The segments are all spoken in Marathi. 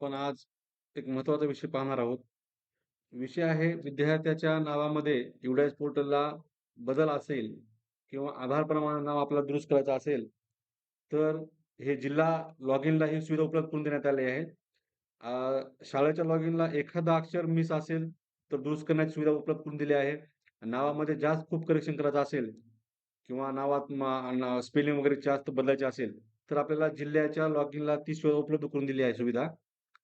आपण आज एक महत्त्वाचा विषय पाहणार आहोत. विषय आहे विद्यार्थ्याच्या नावामध्ये युडाइस पोर्टलला बदल असेल किंवा आधार प्रमाणे नाव आपल्याला दुरुस्त करायचं असेल, तर हे जिल्हा लॉगिनला ही सुविधा उपलब्ध करून देण्यात आली आहे. शाळेच्या शाळेच्या लॉगिनला एखादा अक्षर मिस असेल, तर दुरुस्त करण्याची सुविधा उपलब्ध करून दिली आहे. नावामध्ये जास्त खूप करेक्शन करायचं असेल किंवा नावात स्पेलिंग वगैरे जास्त बदलायचे असेल, तर आपल्याला जिल्ह्याच्या लॉगिनला ती सुविधा उपलब्ध करून दिली आहे सुविधा.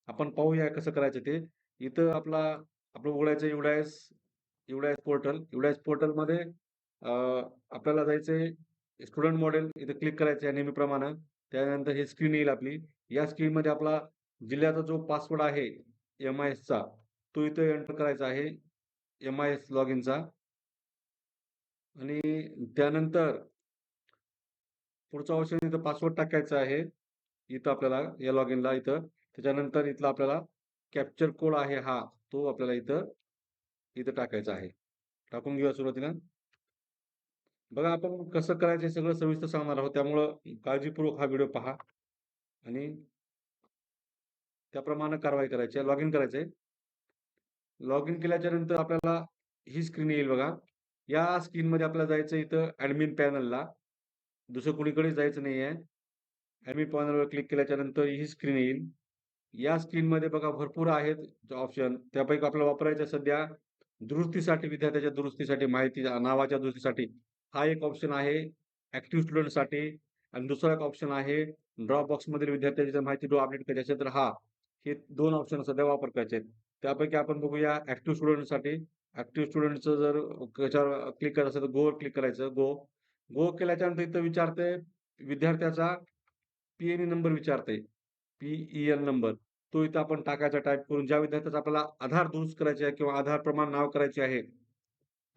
आपण पाहूया कसं करायचं ते. इथं आपला आपलं उघडायचं युडायस युडायस पोर्टल. युडायस पोर्टलमध्ये आपल्याला जायचंय स्टुडंट मॉडेल इथं क्लिक करायचं आहे नेहमीप्रमाणे. त्यानंतर ही स्क्रीन येईल आपली. या स्क्रीनमध्ये आपला जिल्ह्याचा जो पासवर्ड आहे एम-आय-एसचा, तो इथं एंटर करायचा आहे. एम-आय-एस लॉग इनचा आणि त्यानंतर पुढचा ऑप्शन इथं पासवर्ड टाकायचा आहे. इथं आपल्याला या लॉगिनला इथं. त्याच्यानंतर इथला आपल्याला कॅप्चर कोड आहे हा, तो आपल्याला इथं इथं टाकायचा आहे. टाकून घेऊया सुरुवातीला. बघा आपण कसं करायचं हे सगळं सविस्तर सांगणार आहोत. त्यामुळं काळजीपूर्वक हा व्हिडिओ पहा आणि त्याप्रमाणे कारवाई करायची आहे. लॉग लॉगिन करायचंय. लॉगिन केल्याच्यानंतर आपल्याला ही स्क्रीन येईल बघा. या स्क्रीनमध्ये आपल्याला जायचं इथं ॲडमिन पॅनलला. दुसरं कुणीकडे जायचं नाहीये. ॲडमिन पॅनलवर क्लिक केल्याच्यानंतर ही स्क्रीन येईल. या स्क्रीनमध्ये बघा भरपूर आहेत ऑप्शन. त्यापैकी आपल्याला वापरायचं सध्या दुरुस्तीसाठी विद्यार्थ्याच्या दुरुस्तीसाठी माहिती नावाच्या दुरुस्तीसाठी हा एक ऑप्शन आहे ऍक्टिव्ह स्टुडंटसाठी आणि दुसरा एक ऑप्शन आहे ड्रॉप बॉक्समधील विद्यार्थ्याची माहिती जो अपडेट करायची असेल तर हा. हे दोन ऑप्शन सध्या वापर करायचे आहेत. त्यापैकी आपण बघूया ऍक्टिव्ह स्टुडंटसाठी. ऍक्टिव्ह स्टुडंटचं जर त्याच्यावर क्लिक करायचं असेल तर गोवर क्लिक करायचं. गो. गो केल्याच्यानंतर इथं विचारते विद्यार्थ्याचा पी-एन-ई नंबर विचारते पी-ई-एन नंबर. तो इथं आपण टाकायचा टाईप करून. ज्या विद्यार्थ्याचा आपल्याला आधार दुरुस्त करायचे आहे किंवा आधार प्रमाण नाव करायचे आहे,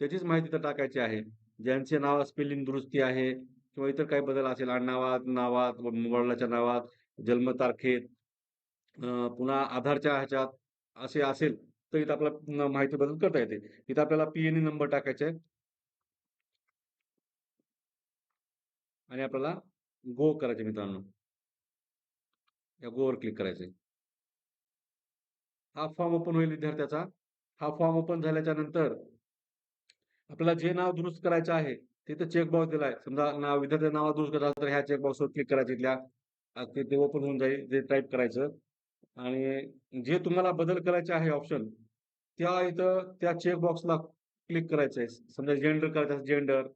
त्याचीच माहिती इथं टाकायची आहे. ज्यांचे नाव स्पेलिंग दुरुस्ती आहे किंवा इतर काही बदल असेल आडनावात, नावात, वडिलाच्या नावात, जन्मतारखेत पुन्हा आधारच्या ह्याच्यात असे असेल, तर इथं आपला माहिती बदल करता येते. इथं आपल्याला पीएनई नंबर टाकायचा आहे. आणि आपल्याला गो करायचे मित्रांनो. या गोवर क्लिक करायचंय. हा फॉर्म ओपन होईल विद्यार्थ्याचा. हा फॉर्म ओपन झाल्याच्यानंतर आपल्याला जे नाव दुरुस्त करायचं आहे, तिथं चेक बॉक्स दिलाय. समजा नाव विद्यार्थ्या नाव दुरुस्त करायचं तर ह्या चेक बॉक्सवर क्लिक करायचं इथल्या. ते ओपन होऊन जाईल. ते टाईप करायचं आणि जे तुम्हाला बदल करायचे आहे ऑप्शन, त्या इथं त्या चेक बॉक्सला क्लिक करायचं आहे. समजा जेंडर करायचं असेल जेंडर,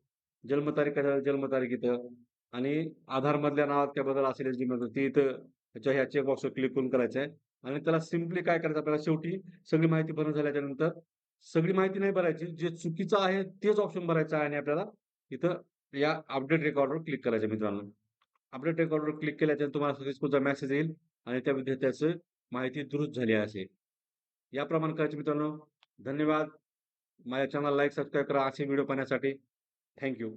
जन्मतारीख करायचं जन्मतारीख इथं आणि आधारमधल्या नावात काय बदल असेल ती इथं ह्याच्या ह्या चेकबॉक्सवर क्लिक करून करायचं आहे आणि त्याला सिम्पली काय करायचं आपल्याला शेवटी सगळी माहिती भरून झाल्याच्यानंतर सगळी माहिती नाही भरायची. जे चुकीचं आहे तेच ऑप्शन भरायचं आहे आणि आपल्याला इथं या अपडेट रेकॉर्डवर क्लिक करायचं मित्रांनो. अपडेट रेकॉर्डवर क्लिक केल्याच्या तुम्हाला सक्सेसफुलचा मेसेज येईल आणि त्या विद्यार्थ्याचं माहिती दुरुस्त झाली असेल. याप्रमाणे करायचे मित्रांनो. धन्यवाद. माझ्या चॅनल लाईक, सबस्क्राईब करा असे व्हिडिओ पाहण्यासाठी. Thank you.